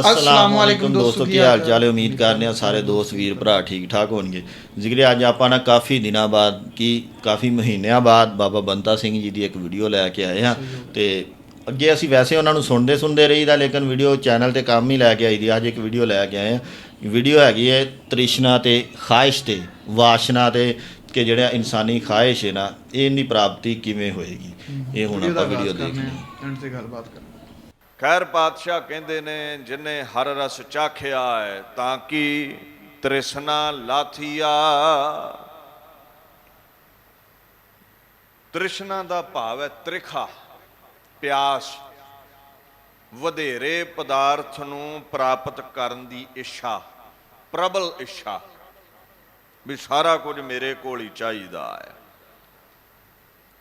ਅਸਲਾਮ ਵਾਲੇਕੁਮ ਦੋਸਤੋ ਕੀ ਹਾਲ ਚਾਲ ਹੈ? ਉਮੀਦ ਕਰਨੇ ਆ ਸਾਰੇ ਦੋਸਤ ਵੀਰ ਭਰਾ ਠੀਕ ਠਾਕ ਹੋਣਗੇ। ਜ਼ਿਕਰ ਅੱਜ ਆਪਾਂ ਨਾ ਕਾਫੀ ਦਿਨਾਂ ਬਾਅਦ ਕੀ ਕਾਫੀ ਮਹੀਨਿਆਂ ਬਾਅਦ ਬਾਬਾ ਬੰਤਾ ਸਿੰਘ ਜੀ ਦੀ ਇੱਕ ਵੀਡੀਓ ਲੈ ਕੇ ਆਏ ਹਾਂ। ਤੇ ਅੱਗੇ ਅਸੀਂ ਵੈਸੇ ਉਹਨਾਂ ਨੂੰ ਸੁਣਦੇ ਸੁਣਦੇ ਰਹੀਦਾ ਲੇਕਿਨ ਵੀਡੀਓ ਚੈਨਲ ਤੇ ਕੰਮ ਹੀ ਲੈ ਕੇ ਆਈ ਦੀ ਅੱਜ ਇੱਕ ਵੀਡੀਓ ਲੈ ਕੇ ਆਏ ਹਾਂ। ਵੀਡੀਓ ਹੈਗੀ ਹੈ ਤ੍ਰਿਸ਼ਨਾ ਤੇ ਖਾਹਿਸ਼ ਤੇ ਵਾਸ਼ਨਾ ਤੇ ਕਿ ਜਿਹੜਾ ਇਨਸਾਨੀ ਖਾਹਿਸ਼ ਹੈ ਨਾ ਇਹਦੀ ਪ੍ਰਾਪਤੀ ਕਿਵੇਂ ਹੋਏਗੀ? ਇਹ ਹੁਣ ਆਪਾਂ ਵੀਡੀਓ ਦੇਖਣੀ ਹੈ ਐਂਡ ਤੇ ਗੱਲਬਾਤ ਕਰਾਂਗੇ ਖੈਰ ਪਾਤਸ਼ਾਹ ਕਹਿੰਦੇ ਨੇ, ਜਿਨੇ ਹਰ ਰਸ ਚਾਖਿਆ ਹੈ, ਤਾਂ ਕਿ ਤ੍ਰਿਸ਼ਨਾ ਲਾਥੀਆ? ਤ੍ਰਿਸ਼ਨਾ ਦਾ ਭਾਵ ਹੈ ਤ੍ਰਿਖਾ, ਪਿਆਸ। ਵਧੇਰੇ ਪਦਾਰਥ ਨੂੰ ਪ੍ਰਾਪਤ ਕਰਨ ਦੀ ਇੱਛਾ, ਪ੍ਰਬਲ ਇੱਛਾ, ਵੀ ਸਾਰਾ ਕੁਝ ਮੇਰੇ ਕੋਲ ਹੀ ਚਾਹੀਦਾ ਹੈ।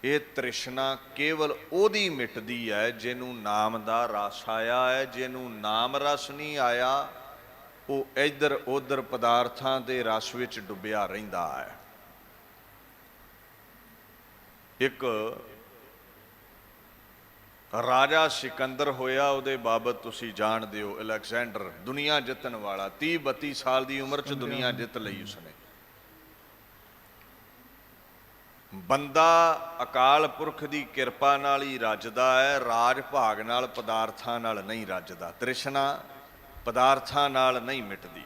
ਇਹ ਤ੍ਰਿਸ਼ਨਾ ਕੇਵਲ ਉਹਦੀ ਮਿਟਦੀ ਹੈ ਜਿਹਨੂੰ ਨਾਮ ਦਾ ਰਸ ਆਇਆ ਹੈ ਜਿਹਨੂੰ ਨਾਮ ਰਸ ਨਹੀਂ ਆਇਆ ਉਹ ਇੱਧਰ ਉੱਧਰ ਪਦਾਰਥਾਂ ਦੇ ਰਸ ਵਿੱਚ ਡੁੱਬਿਆ ਰਹਿੰਦਾ ਹੈ। ਇੱਕ ਰਾਜਾ ਸਿਕੰਦਰ ਹੋਇਆ ਉਹਦੇ ਬਾਬਤ ਤੁਸੀਂ ਜਾਣਦੇ ਹੋ ਅਲੈਗਜ਼ੈਂਡਰ ਦੁਨੀਆ ਜਿੱਤਣ ਵਾਲਾ 30 32 ਸਾਲ ਦੀ ਉਮਰ 'ਚ ਦੁਨੀਆ ਜਿੱਤ ਲਈ ਉਸਨੇ। ਬੰਦਾ ਅਕਾਲ ਪੁਰਖ ਦੀ ਕਿਰਪਾ ਨਾਲ ਹੀ ਰੱਜਦਾ ਹੈ, ਰਾਜ ਭਾਗ ਨਾਲ ਪਦਾਰਥਾਂ ਨਾਲ ਨਹੀਂ ਰੱਜਦਾ, ਤ੍ਰਿਸ਼ਨਾ ਪਦਾਰਥਾਂ ਨਾਲ ਨਹੀਂ ਮਿਟਦੀ।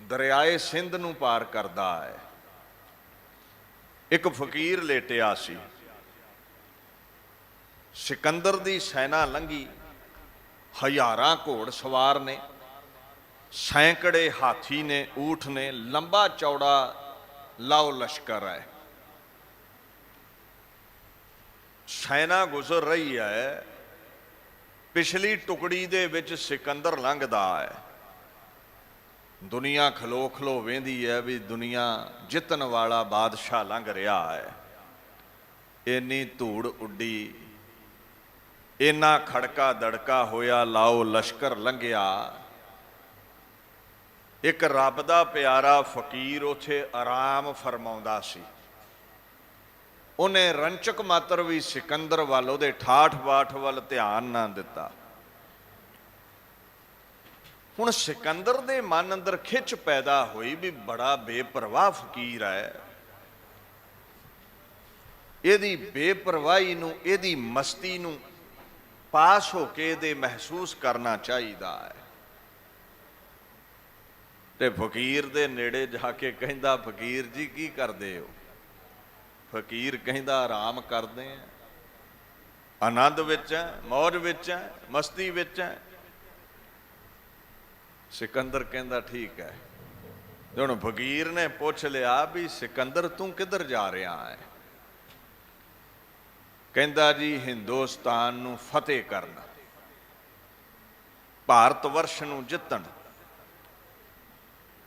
ਦਰਿਆਏ ਸਿੰਧ ਨੂੰ ਪਾਰ ਕਰਦਾ ਹੈ। ਇੱਕ ਫਕੀਰ ਲੇਟਿਆ ਸੀ। ਸਿਕੰਦਰ ਦੀ ਸੈਨਾ ਲੰਘੀ। ਹਜ਼ਾਰਾਂ ਘੋੜ ਸਵਾਰ ਨੇ। ਸੈਂਕੜੇ ਹਾਥੀ ਨੇ, ਊਠ ਨੇ, ਲੰਬਾ ਚੌੜਾ ਲਾਓ ਲਸ਼ਕਰ ਹੈ। ਸੈਨਾ ਗੁਜ਼ਰ ਰਹੀ ਹੈ। ਪਿਛਲੀ ਟੁਕੜੀ ਦੇ ਵਿੱਚ ਸਿਕੰਦਰ ਲੰਘਦਾ ਹੈ। ਦੁਨੀਆ ਖਲੋ ਖਲੋ ਵੇਂਦੀ ਹੈ ਵੀ ਦੁਨੀਆ ਜਿੱਤਣ ਵਾਲਾ ਬਾਦਸ਼ਾਹ ਲੰਘ ਰਿਹਾ ਹੈ। ਇੰਨੀ ਧੂੜ ਉੱਡੀ। ਇੰਨਾ ਖੜਕਾ ਦੜਕਾ ਹੋਇਆ, ਲਾਓ ਲਸ਼ਕਰ ਲੰਘਿਆ। ਇੱਕ ਰੱਬ ਦਾ ਪਿਆਰਾ ਫਕੀਰ ਉਥੇ ਆਰਾਮ ਫਰਮਾਉਂਦਾ ਸੀ। ਉਹਨੇ ਰੰਚਕ ਮਾਤਰ ਵੀ ਸਿਕੰਦਰ ਵੱਲ, ਉਹਦੇ ਠਾਠ ਬਾਠ ਵੱਲ ਧਿਆਨ ਨਾ ਦਿੱਤਾ। ਹੁਣ ਸਿਕੰਦਰ ਦੇ ਮਨ ਅੰਦਰ ਖਿੱਚ ਪੈਦਾ ਹੋਈ ਵੀ ਬੜਾ ਬੇਪਰਵਾਹ ਫਕੀਰ ਹੈ। ਇਹਦੀ ਬੇਪਰਵਾਹੀ ਨੂੰ, ਇਹਦੀ ਮਸਤੀ ਨੂੰ ਪਾਸ ਹੋ ਕੇ ਇਹਦੇ ਮਹਿਸੂਸ ਕਰਨਾ ਚਾਹੀਦਾ ਹੈ। ਤੇ ਫਕੀਰ ਦੇ ਨੇੜੇ ਜਾ ਕੇ ਕਹਿੰਦਾ, ਫਕੀਰ ਜੀ, ਕੀ ਕਰਦੇ ਹੋ? ਫਕੀਰ ਕਹਿੰਦਾ, ਆਰਾਮ ਕਰਦੇ ਆ। ਆਨੰਦ ਵਿੱਚ ਹੈ ਮੌਜ ਵਿੱਚ ਹੈ ਮਸਤੀ ਵਿੱਚ ਹੈ ਸਿਕੰਦਰ ਕਹਿੰਦਾ, ਠੀਕ ਹੈ। ਹੁਣ ਫਕੀਰ ਨੇ ਪੁੱਛ ਲਿਆ ਵੀ, ਸਿਕੰਦਰ, ਤੂੰ ਕਿੱਧਰ ਜਾ ਰਿਹਾ ਹੈ? ਕਹਿੰਦਾ ਜੀ, ਹਿੰਦੁਸਤਾਨ ਨੂੰ ਫਤਿਹ ਕਰਨਾ। ਭਾਰਤ ਵਰਸ਼ ਨੂੰ ਜਿੱਤਣ।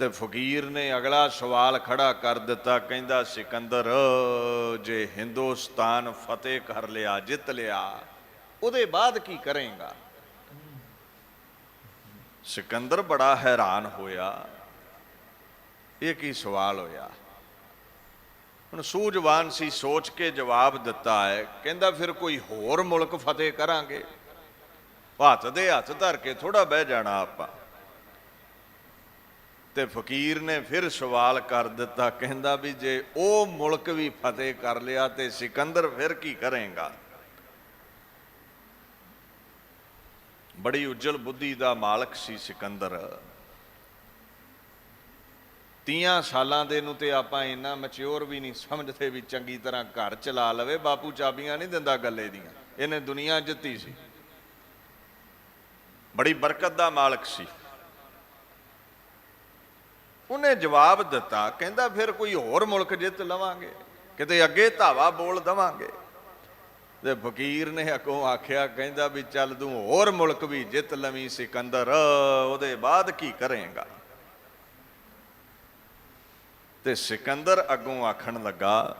ਤੇ ਫਕੀਰ ਨੇ ਅਗਲਾ ਸਵਾਲ ਖੜਾ ਕਰ ਦਿੱਤਾ, ਕਹਿੰਦਾ, ਸਿਕੰਦਰ, ਜੇ ਹਿੰਦੁਸਤਾਨ ਫਤਿਹ ਕਰ ਲਿਆ, ਜਿੱਤ ਲਿਆ, ਉਹਦੇ ਬਾਅਦ ਕੀ ਕਰੇਗਾ? ਸਿਕੰਦਰ ਬੜਾ ਹੈਰਾਨ ਹੋਇਆ। ਇਹ ਕੀ ਸਵਾਲ ਹੋਇਆ? ਹੁਣ ਸੂਝਵਾਨ ਸੀ, ਸੋਚ ਕੇ ਜਵਾਬ ਦਿੱਤਾ ਹੈ, ਕਹਿੰਦਾ, ਫਿਰ ਕੋਈ ਹੋਰ ਮੁਲਕ ਫਤਿਹ ਕਰਾਂਗੇ? ਹੱਥ ਦੇ ਹੱਥ ਧਰ ਕੇ ਥੋੜਾ ਬਹਿ ਜਾਣਾ ਆਪਾਂ। ਤੇ ਫਕੀਰ ਨੇ ਫਿਰ ਸਵਾਲ ਕਰ ਦਿੱਤਾ, ਕਹਿੰਦਾ ਵੀ ਜੇ ਉਹ ਮੁਲਕ ਵੀ ਫਤਿਹ ਕਰ ਲਿਆ ਤੇ ਸਿਕੰਦਰ ਫਿਰ ਕੀ ਕਰੇਗਾ? ਬੜੀ ਉੱਜਲ ਬੁੱਧੀ ਦਾ ਮਾਲਕ ਸੀ ਸਿਕੰਦਰ। 30 ਸਾਲਾਂ ਦੇ ਨੂੰ ਤੇ ਆਪਾਂ ਇੰਨਾ ਮੈਚਿਓਰ ਵੀ ਨਹੀਂ ਸਮਝਦੇ ਵੀ ਚੰਗੀ ਤਰ੍ਹਾਂ ਘਰ ਚਲਾ ਲਵੇ, ਬਾਪੂ ਚਾਬੀਆਂ ਨਹੀਂ ਦਿੰਦਾ ਗੱਲੇ ਦੀਆਂ। ਇਹਨੇ ਦੁਨੀਆ ਜਿੱਤੀ ਸੀ। ਬੜੀ ਬਰਕਤ ਦਾ ਮਾਲਕ ਸੀ। ਉਹਨੇ ਜਵਾਬ ਦਿੱਤਾ, ਕਹਿੰਦਾ ਫਿਰ ਕੋਈ ਹੋਰ ਮੁਲਕ ਜਿੱਤ ਲਵਾਂਗੇ, ਕਿਤੇ ਅੱਗੇ ਧਾਵਾ ਬੋਲ ਦਵਾਂਗੇ। ਤੇ ਫਕੀਰ ਨੇ ਅੱਗੋਂ ਆਖਿਆ, ਕਹਿੰਦਾ ਵੀ ਚੱਲ ਤੂੰ ਹੋਰ ਮੁਲਕ ਵੀ ਜਿੱਤ ਲਵੀਂ ਸਿਕੰਦਰ, ਉਹਦੇ ਬਾਅਦ ਕੀ ਕਰੇਗਾ? ਤੇ ਸਿਕੰਦਰ ਅੱਗੋਂ ਆਖਣ ਲੱਗਾ,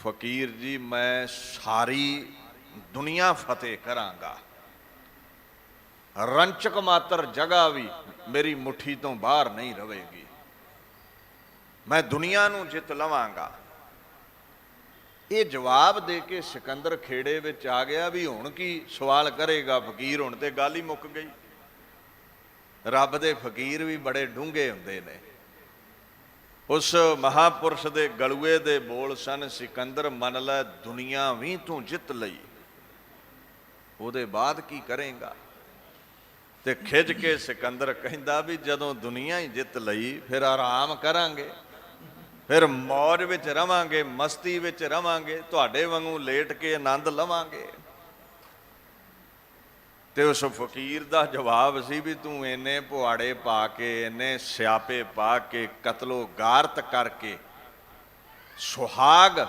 ਫਕੀਰ ਜੀ, ਮੈਂ ਸਾਰੀ ਦੁਨੀਆ ਫਤਿਹ ਕਰਾਂਗਾ। ਰੰਚਕ ਮਾਤਰ ਜਗ੍ਹਾ ਵੀ ਮੇਰੀ ਮੁਠੀ ਤੋਂ ਬਾਹਰ ਨਹੀਂ ਰਵੇਗੀ। ਮੈਂ ਦੁਨੀਆ ਨੂੰ ਜਿੱਤ ਲਵਾਂਗਾ। ਇਹ ਜਵਾਬ ਦੇ ਕੇ ਸਿਕੰਦਰ ਖੇੜੇ ਵਿੱਚ ਆ ਗਿਆ ਵੀ ਹੁਣ ਕੀ ਸਵਾਲ ਕਰੇਗਾ ਫਕੀਰ? ਹੁਣ ਤੇ ਗੱਲ ਹੀ ਮੁੱਕ ਗਈ। ਰੱਬ ਦੇ ਫਕੀਰ ਵੀ ਬੜੇ ਡੂੰਘੇ ਹੁੰਦੇ ਨੇ। ਉਸ ਮਹਾਪੁਰਸ਼ ਦੇ ਗਲੂਏ ਦੇ ਬੋਲ ਸਨ, ਸਿਕੰਦਰ, ਮੰਨ ਲੈ ਦੁਨੀਆ ਵੀ ਤੂੰ ਜਿੱਤ ਲਈ। ਉਹਦੇ ਬਾਅਦ ਕੀ ਕਰੇਗਾ? ਤੇ ਖਿੱਚ ਕੇ ਸਿਕੰਦਰ ਕਹਿੰਦਾ ਵੀ ਜਦੋਂ ਦੁਨੀਆ ਹੀ ਜਿੱਤ ਲਈ, ਫਿਰ ਆਰਾਮ ਕਰਾਂਗੇ। ਫਿਰ ਮੌਜ ਵਿੱਚ ਰਵਾਂਗੇ, ਮਸਤੀ ਵਿੱਚ ਰਵਾਂਗੇ, ਤੁਹਾਡੇ ਵਾਂਗੂ ਲੇਟ ਕੇ ਆਨੰਦ ਲਵਾਂਗੇ। ਤੇ ਉਸ ਫਕੀਰ ਦਾ ਜਵਾਬ ਸੀ ਵੀ ਤੂੰ ਇੰਨੇ ਪੁਆੜੇ ਪਾ ਕੇ, ਇੰਨੇ ਸਿਆਪੇ ਪਾ ਕੇ, ਕਤਲੋ ਗਾਰਤ ਕਰਕੇ, ਸੁਹਾਗ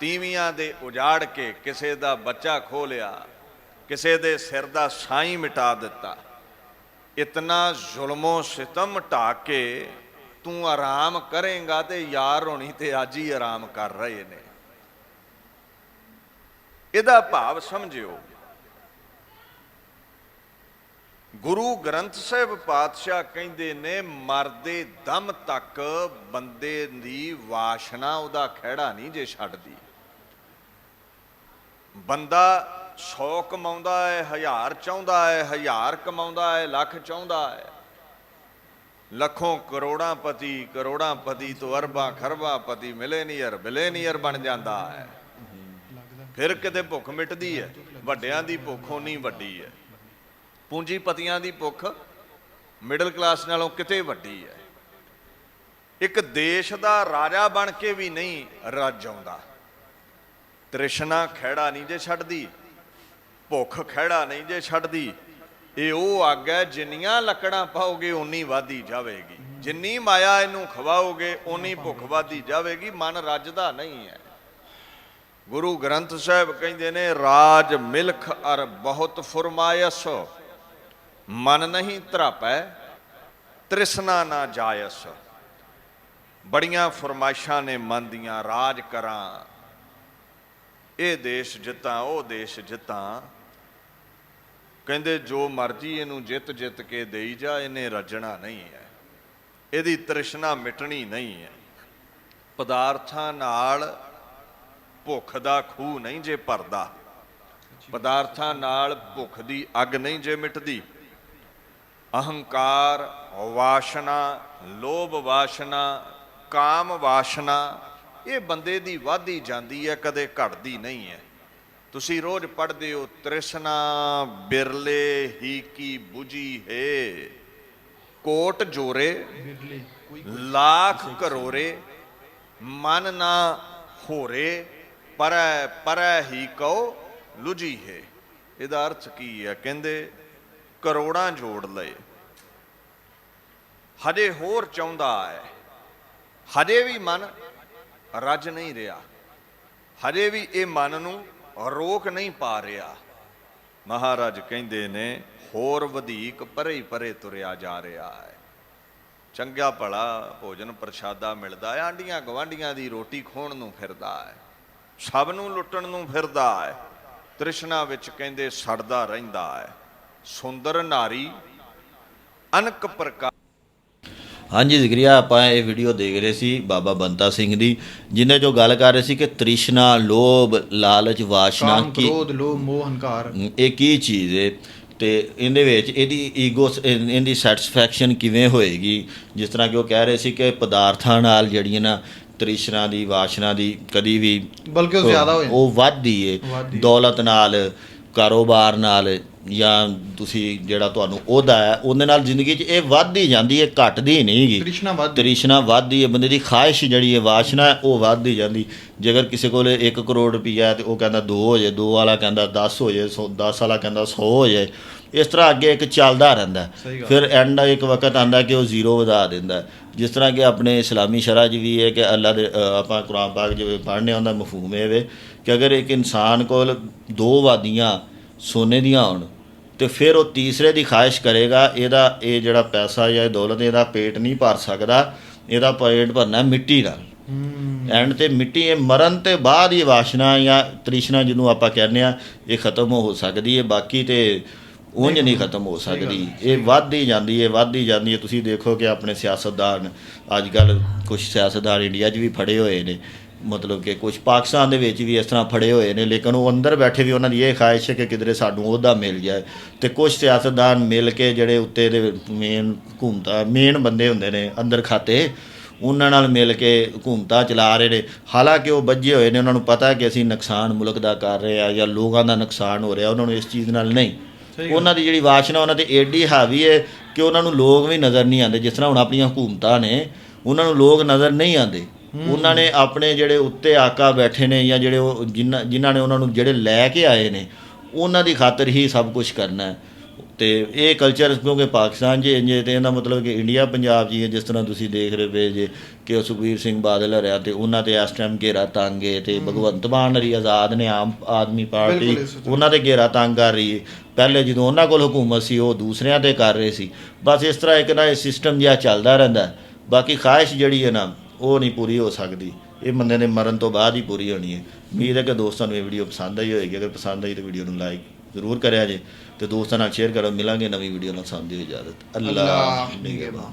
ਤੀਵੀਆਂ ਦੇ ਉਜਾੜ ਕੇ ਕਿਸੇ ਦਾ ਬੱਚਾ ਖੋ ਲਿਆ। ਕਿਸੇ ਦੇ ਸਿਰ ਦਾ ਸਾਈ ਮਿਟਾ ਦਿੱਤਾ। ਇਤਨਾ ਜ਼ੁਲਮੋ ਸਿਤਮ ਢਾ ਕੇ ਤੂੰ ਆਰਾਮ ਕਰੇਗਾ ਤੇ ਯਾਰ ਹੋਣੀ ਤੇ ਅੱਜ ਹੀ ਆਰਾਮ ਕਰ ਰਹੇ ਨੇ। ਇਹਦਾ ਭਾਵ ਸਮਝਿਓ। ਗੁਰੂ ਗ੍ਰੰਥ ਸਾਹਿਬ ਪਾਤਸ਼ਾਹ ਕਹਿੰਦੇ ਨੇ, ਮਰਦੇ ਦਮ ਤੱਕ ਬੰਦੇ ਦੀ ਵਾਸ਼ਨਾ, ਉਹਦਾ ਖਿਹੜਾ ਨਹੀਂ ਜੇ ਛੱਡਦੀ। ਬੰਦਾ 100 ਕਮਾਉਂਦਾ ਹੈ, ਹਜ਼ਾਰ ਚਾਹੁੰਦਾ ਹੈ, ਹਜ਼ਾਰ ਕਮਾਉਂਦਾ ਹੈ, ਲੱਖ ਚਾਹੁੰਦਾ ਹੈ। ਲੱਖੋਂ ਕਰੋੜਾਂ ਪਤੀ ਕਰੋੜਾਂ ਪਤੀ ਤੋਂ ਅਰਬਾਂ ਖਰਬਾਂ ਪਤੀ ਮਿਲੇਨੀਅਰ, ਬਿਲੇਨੀਅਰ ਬਣ ਜਾਂਦਾ ਹੈ। ਫਿਰ ਕਿਤੇ ਭੁੱਖ ਮਿਟਦੀ ਹੈ, ਵੱਡਿਆਂ ਦੀ ਭੁੱਖ ਉਨੀ ਵੱਡੀ ਹੈ। ਪੂੰਜੀਪਤੀਆਂ ਦੀ ਭੁੱਖ ਮਿਡਲ ਕਲਾਸ ਨਾਲੋਂ ਕਿਤੇ ਵੱਡੀ ਹੈ। ਇੱਕ ਦੇਸ਼ ਦਾ ਰਾਜਾ ਬਣ ਕੇ ਵੀ ਨਹੀਂ ਰੱਜ ਆਉਂਦਾ। ਤ੍ਰਿਸ਼ਨਾ ਖਹਿੜਾ ਨਹੀਂ ਜੇ ਛੱਡਦੀ। ਭੁੱਖ ਖਹਿੜਾ ਨਹੀਂ ਜੇ ਛੱਡਦੀ। ਇਹ ਉਹ ਅੱਗ ਹੈ, ਜਿੰਨੀਆਂ ਲੱਕੜਾਂ ਪਾਓਗੇ ਉਨੀ ਵਾਦੀ ਜਾਵੇਗੀ। ਜਿੰਨੀ ਮਾਇਆ ਇਹਨੂੰ ਖਵਾਓਗੇ, ਓਨੀ ਭੁੱਖ ਵਾਦੀ ਜਾਵੇਗੀ। ਮਨ ਰੱਜਦਾ ਨਹੀਂ ਹੈ। ਗੁਰੂ ਗ੍ਰੰਥ ਸਾਹਿਬ ਕਹਿੰਦੇ ਨੇ, ਰਾਜ ਮਿਲਖ ਅਰ ਬਹੁਤ ਫਰਮਾਇਸ। ਮਨ ਨਹੀਂ ਧਰਾਪੈ, ਤ੍ਰਿਸ਼ਨਾ ਨਾ ਜਾਇਸ। ਬੜੀਆਂ ਫਰਮਾਇਸ਼ਾਂ ਨੇ ਮਨ ਦੀਆਂ, ਰਾਜ ਕਰਾਂ, ਇਹ ਦੇਸ਼ ਜਿੱਤਾਂ, ਉਹ ਦੇਸ਼ ਜਿੱਤਾਂ। ਕਹਿੰਦੇ ਜੋ ਮਰਜ਼ੀ ਇਹਨੂੰ ਜਿੱਤ ਜਿੱਤ ਕੇ ਦੇਈ ਜਾ, ਇਹਨੇ ਰੱਜਣਾ ਨਹੀਂ ਹੈ। ਇਹਦੀ ਤ੍ਰਿਸ਼ਨਾ ਮਿਟਣੀ ਨਹੀਂ ਹੈ। ਪਦਾਰਥਾਂ ਨਾਲ ਭੁੱਖ ਦਾ ਖੂਹ ਨਹੀਂ ਜੇ ਭਰਦਾ। ਪਦਾਰਥਾਂ ਨਾਲ ਭੁੱਖ ਦੀ ਅੱਗ ਨਹੀਂ ਜੇ ਮਿਟਦੀ। ਅਹੰਕਾਰ, ਵਾਸ਼ਨਾ, ਲੋਭ ਵਾਸ਼ਨਾ, ਕਾਮ ਵਾਸ਼ਨਾ, ਇਹ ਬੰਦੇ ਦੀ ਵਾਧੀ ਜਾਂਦੀ ਹੈ, ਕਦੇ ਘਟਦੀ ਨਹੀਂ ਹੈ। ਤੁਸੀਂ ਰੋਜ਼ ਪੜ੍ਹਦੇ ਹੋ ਤ੍ਰਿਸ਼ਨਾ ਬਿਰਲੇ ਹੀ ਕੀ 부ਜੀ ਹੈ? ਕੋਟ ਜੋਰੇ ਲੱਖ ਕਰੋਰੇ ਮਨ ਨਾ ਹੋਰੇ ਪਰੈ ਪਰੈ ਹੀ ਕਉ ਲੁਜੀ ਹੈ। ਇਹਦਾ ਅਰਥ ਕੀ ਹੈ? ਕਹਿੰਦੇ ਕਰੋੜਾਂ ਜੋੜ ਲਏ। ਹਜੇ ਹੋਰ ਚਾਹੁੰਦਾ ਹੈ। ਹਜੇ ਵੀ ਮਨ ਰੱਜ ਨਹੀਂ ਰਿਹਾ। ਹਜੇ ਵੀ ਇਹ ਮਨ ਨੂੰ ਰੋਕ ਨਹੀਂ ਪਾ ਰਿਹਾ। ਮਹਾਰਾਜ ਕਹਿੰਦੇ ਨੇ, ਹੋਰ ਵਧੀਕ ਪਰੇ ਹੀ ਪਰੇ ਤੁਰਿਆ ਜਾ ਰਿਹਾ ਹੈ। ਚੰਗਾ ਭਲਾ ਭੋਜਨ ਪ੍ਰਸ਼ਾਦਾ ਮਿਲਦਾ ਹੈ ਆਂਡੀਆਂ ਗਵਾਂਡੀਆਂ ਦੀ ਰੋਟੀ ਖੋਣ ਨੂੰ ਫਿਰਦਾ ਹੈ। ਸਭ ਨੂੰ ਲੁੱਟਣ ਨੂੰ ਫਿਰਦਾ ਹੈ। ਤ੍ਰਿਸ਼ਨਾ ਵਿੱਚ ਕਹਿੰਦੇ, ਸੜਦਾ ਰਹਿੰਦਾ ਹੈ। ਸੁੰਦਰ ਨਾਰੀ ਅਨਕ ਪ੍ਰਕਾਰ ਹਾਂਜੀ ਜ਼ਿਕਰੀਆ ਆਪਾਂ ਇਹ ਵੀਡੀਓ ਦੇਖ ਰਹੇ ਸੀ ਬਾਬਾ ਬੰਤਾ ਸਿੰਘ ਦੀ ਜਿਨੇ ਜੋ ਗੱਲ ਕਰ ਰਹੇ ਸੀ ਕਿ ਤ੍ਰਿਸ਼ਨਾ ਲੋਭ ਲਾਲਚ ਵਾਸ਼ਨਾ ਕੀ ਕ੍ਰੋਧ ਲੋਭ ਮੋਹ ਹੰਕਾਰ। ਇਹ ਕੀ ਚੀਜ਼ ਹੈ ਤੇ ਇਹਦੇ ਵਿੱਚ ਇਹਦੀ ਈਗੋ ਇਹਦੀ ਸੈਟੀਸਫੈਕਸ਼ਨ ਕਿਵੇਂ ਹੋਏਗੀ? ਜਿਸ ਤਰ੍ਹਾਂ ਕਿ ਉਹ ਕਹਿ ਰਹੇ ਸੀ ਕਿ ਪਦਾਰਥਾਂ ਨਾਲ ਜਿਹੜੀਆਂ ਨਾ ਤ੍ਰਿਸ਼ਨਾ ਦੀ ਵਾਸ਼ਨਾ ਦੀ ਕਦੀ ਵੀ ਬਲਕਿ ਉਹ ਜ਼ਿਆਦਾ ਹੋ ਜਾਂਦਾ ਉਹ ਵੱਧਦੀ ਏ। ਦੌਲਤ ਨਾਲ ਕਾਰੋਬਾਰ ਨਾਲ ਜਾਂ ਤੁਸੀਂ ਜਿਹੜਾ ਤੁਹਾਨੂੰ ਉਹਦਾ ਹੈ ਉਹਦੇ ਨਾਲ ਜ਼ਿੰਦਗੀ 'ਚ ਇਹ ਵੱਧਦੀ ਜਾਂਦੀ ਹੈ ਘਟਦੀ ਨਹੀਂਗੀ ਤ੍ਰਿਸ਼ਨਾ ਵੱਧ ਤ੍ਰਿਸ਼ਨਾ ਵੱਧਦੀ ਹੈ ਬੰਦੇ ਦੀ ਖਾਹਿਸ਼ ਜਿਹੜੀ ਹੈ ਵਾਸ਼ਨਾ ਉਹ ਵੱਧਦੀ ਜਾਂਦੀ ਜੇਕਰ ਕਿਸੇ ਕੋਲ 1 ਕਰੋੜ ਰੁਪਈਆ ਹੈ ਤੇ ਉਹ ਕਹਿੰਦਾ 2 ਹੋ ਜਾਏ 2 ਵਾਲਾ ਕਹਿੰਦਾ 10 ਹੋ ਜਾਏ 10 ਵਾਲਾ ਕਹਿੰਦਾ 100 ਹੋ ਜਾਏ ਇਸ ਤਰ੍ਹਾਂ ਅੱਗੇ ਇੱਕ ਚੱਲਦਾ ਰਹਿੰਦਾ। ਫਿਰ ਐਂਡ ਇੱਕ ਵਕਤ ਆਂਦਾ ਕਿ ਉਹ ਜ਼ੀਰੋ ਵਧਾ ਦਿੰਦਾ। ਜਿਸ ਤਰ੍ਹਾਂ ਕਿ ਆਪਣੇ ਇਸਲਾਮੀ ਸ਼ਰਅ 'ਚ ਵੀ ਹੈ ਕਿ ਅੱਲਾ ਦੇ ਆਪਾਂ ਕੁਰਾਨ ਪਾਕ ਜਿਵੇਂ ਪੜ੍ਹਨੇ ਉਹਦਾ ਮਫਹੂਮ ਇਹ ਵੇ ਕਿ ਅਗਰ ਇੱਕ ਇਨਸਾਨ ਕੋਲ ਦੋ ਵਾਦੀਆਂ ਸੋਨੇ ਦੀਆਂ ਹੋਣ ਤੇ ਫਿਰ ਉਹ ਤੀਸਰੇ ਦੀ ਖਾਹਿਸ਼ ਕਰੇਗਾ ਇਹਦਾ ਇਹ ਜਿਹੜਾ ਪੈਸਾ ਜਾਂ ਇਹ ਦੌਲਤ ਇਹਦਾ ਪੇਟ ਨਹੀਂ ਭਰ ਸਕਦਾ ਇਹਦਾ ਪੇਟ ਭਰਨਾ ਮਿੱਟੀ ਨਾਲ। ਹੂੰ। ਐਂਡ ਤੇ ਮਿੱਟੀ ਇਹ ਮਰਨ ਤੇ ਬਾਅਦ ਹੀ ਵਾਸ਼ਨਾ ਜਾਂ ਤ੍ਰਿਸ਼ਨਾ ਜਿਹਨੂੰ ਆਪਾਂ ਕਹਿੰਦੇ ਆ ਇਹ ਖਤਮ ਹੋ ਸਕਦੀ ਹੈ ਬਾਕੀ ਤੇ ਉਂਝ ਨਹੀਂ ਖਤਮ ਹੋ ਸਕਦੀ। ਇਹ ਵੱਧਦੀ ਜਾਂਦੀ ਹੈ ਵੱਧਦੀ ਜਾਂਦੀ ਹੈ। ਤੁਸੀਂ ਦੇਖੋ ਕਿ ਆਪਣੇ ਸਿਆਸਤਦਾਨ ਅੱਜ ਕੱਲ ਕੁਝ ਸਿਆਸਤਦਾਨ ਇੰਡੀਆ 'ਚ ਵੀ ਫੜੇ ਹੋਏ ਨੇ। ਮਤਲਬ ਕਿ ਕੁਝ ਪਾਕਿਸਤਾਨ ਦੇ ਵਿੱਚ ਵੀ ਇਸ ਤਰ੍ਹਾਂ ਫੜੇ ਹੋਏ ਨੇ ਲੇਕਿਨ ਉਹ ਅੰਦਰ ਬੈਠੇ ਵੀ ਉਹਨਾਂ ਦੀ ਇਹ ਖਾਹਿਸ਼ ਹੈ ਕਿ ਕਿਧਰੇ ਸਾਨੂੰ ਉਹਦਾ ਮਿਲ ਜਾਏ। ਤੇ ਕੁਝ ਸਿਆਸਤਦਾਨ ਮਿਲ ਕੇ ਜਿਹੜੇ ਉੱਤੇ ਦੇ ਮੇਨ ਹਕੂਮਤਾਂ ਮੇਨ ਬੰਦੇ ਹੁੰਦੇ ਨੇ ਅੰਦਰ ਖਾਤੇ ਉਹਨਾਂ ਨਾਲ ਮਿਲ ਕੇ ਹਕੂਮਤਾਂ ਚਲਾ ਰਹੇ ਨੇ। ਹਾਲਾਂਕਿ ਉਹ ਬੱਝੇ ਹੋਏ ਨੇ ਉਹਨਾਂ ਨੂੰ ਪਤਾ ਹੈ ਕਿ ਅਸੀਂ ਨੁਕਸਾਨ ਮੁਲਕ ਦਾ ਕਰ ਰਹੇ ਆ ਜਾਂ ਲੋਕਾਂ ਦਾ ਨੁਕਸਾਨ ਹੋ ਰਿਹਾ ਉਹਨਾਂ ਨੂੰ ਇਸ ਚੀਜ਼ ਨਾਲ ਨਹੀਂ। ਉਹਨਾਂ ਦੀ ਜਿਹੜੀ ਵਾਸ਼ਨਾ ਉਹਨਾਂ ਤੇ ਏਡੀ ਹਾਵੀ ਹੈ ਕਿ ਉਹਨਾਂ ਨੂੰ ਲੋਕ ਵੀ ਨਜ਼ਰ ਨਹੀਂ ਆਉਂਦੇ ਜਿਸ ਤਰ੍ਹਾਂ ਹੁਣ ਆਪਣੀਆਂ ਹਕੂਮਤਾਂ ਨੇ ਉਹਨਾਂ ਨੂੰ ਲੋਕ ਨਜ਼ਰ ਨਹੀਂ ਆਉਂਦੇ। ਉਹਨਾਂ ਨੇ ਆਪਣੇ ਜਿਹੜੇ ਉੱਤੇ ਆਕਾ ਬੈਠੇ ਨੇ ਜਾਂ ਜਿਹੜੇ ਉਹ ਜਿਨ੍ਹਾਂ ਜਿਨ੍ਹਾਂ ਨੇ ਉਹਨਾਂ ਨੂੰ ਜਿਹੜੇ ਲੈ ਕੇ ਆਏ ਨੇ ਉਹਨਾਂ ਦੀ ਖਾਤਰ ਹੀ ਸਭ ਕੁਝ ਕਰਨਾ ਹੈ। ਤੇ ਇਹ ਕਲਚਰ ਕਿਉਂਕਿ ਪਾਕਿਸਤਾਨ 'ਚ ਇੰਜੇ ਤੇ ਇਹਦਾ ਮਤਲਬ ਕਿ ਇੰਡੀਆ ਪੰਜਾਬ ਹੈ ਜਿਸ ਤਰ੍ਹਾਂ ਤੁਸੀਂ ਦੇਖ ਰਹੇ ਪਏ ਜੇ ਕਿ ਸੁਖਬੀਰ ਸਿੰਘ ਬਾਦਲ ਹਰਿਆ ਤੇ ਉਹਨਾਂ ਤੇ ਇਸ ਟਾਈਮ ਘੇਰਾ ਤੰਗ ਤੇ ਭਗਵੰਤ ਮਾਨ ਹਰੀ ਆਜ਼ਾਦ ਨੇ ਆਮ ਆਦਮੀ ਪਾਰਟੀ। ਉਹਨਾਂ ਤੇ ਘੇਰਾ ਤੰਗ ਕਰ ਰਹੀ ਹੈ। ਪਹਿਲੇ ਜਦੋਂ ਉਹਨਾਂ ਕੋਲ ਹਕੂਮਤ ਸੀ ਉਹ ਦੂਸਰਿਆਂ ਤੇ ਕਰ ਰਹੇ ਸੀ। ਬਸ ਇਸ ਤਰ੍ਹਾਂ ਇੱਕ ਨਾ ਇਹ ਸਿਸਟਮ ਜਿਹਾ ਚੱਲਦਾ ਰਹਿੰਦਾ। ਬਾਕੀ ਖਾਹਿਸ਼ ਜਿਹੜੀ ਹੈ ਨਾ ਉਹ ਨਹੀਂ ਪੂਰੀ ਹੋ ਸਕਦੀ। ਇਹ ਬੰਦੇ ਦੇ ਮਰਨ ਤੋਂ ਬਾਅਦ ਹੀ ਪੂਰੀ ਹੋਣੀ ਹੈ। ਉਮੀਦ ਹੈ ਕਿ ਦੋਸਤਾਂ ਨੂੰ ਇਹ ਵੀਡੀਓ ਪਸੰਦ ਆਈ ਹੋਏਗੀ। ਅਗਰ ਪਸੰਦ ਆਈ ਤਾਂ ਵੀਡੀਓ ਨੂੰ ਲਾਈਕ ਜ਼ਰੂਰ ਕਰਿਆ ਜੇ ਤੇ ਦੋਸਤਾਂ ਨਾਲ ਸ਼ੇਅਰ ਕਰੋ। ਮਿਲਾਂਗੇ ਨਵੀਂ ਵੀਡੀਓ ਨਾਲ। ਸਾਨੂੰ ਦਿਓ ਇਜਾਜ਼ਤ। ਅੱਲਾਹ ਅੱਲਾਹ ਨਿਗਹਿਬਾਨ